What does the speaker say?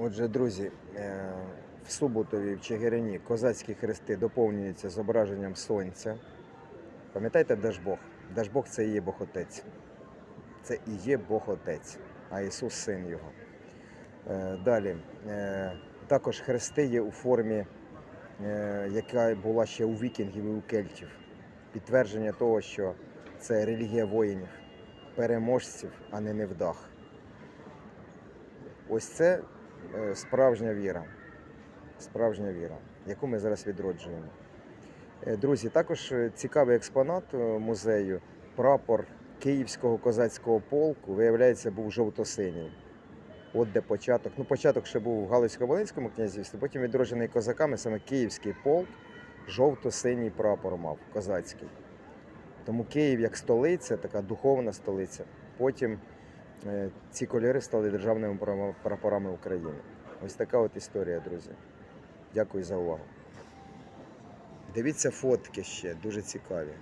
Отже, друзі, е, в Суботові в Чигирині козацькі хрести доповнюються зображенням сонця. Пам'ятаєте Дажбог? Дажбог це і є Бог Отець. Це і є Бог Отець, а Ісус Син Його. Е, Далі. е, Також хрести є у формі, яка була ще у вікінгів і у кельтів. Підтвердження того, що це релігія воїнів, переможців, а не невдах. Ось це справжня віра. Справжня віра, яку ми зараз відроджуємо. Е, Друзі, також е, цікавий експонат е, музею. Прапор Київського козацького полку, виявляється, був жовто-синій. От де початок. Ну, початок ще був в Галицько-Волинському князівстві, потім відроджений козаками, саме Київський полк, жовто-синій прапор мав козацький. Тому Київ як столиця, така духовна столиця. Потім е, ці кольори стали державними прапорами України. Ось така от історія, друзі. Дякую за увагу. Дивіться фотки ще, дуже цікаві.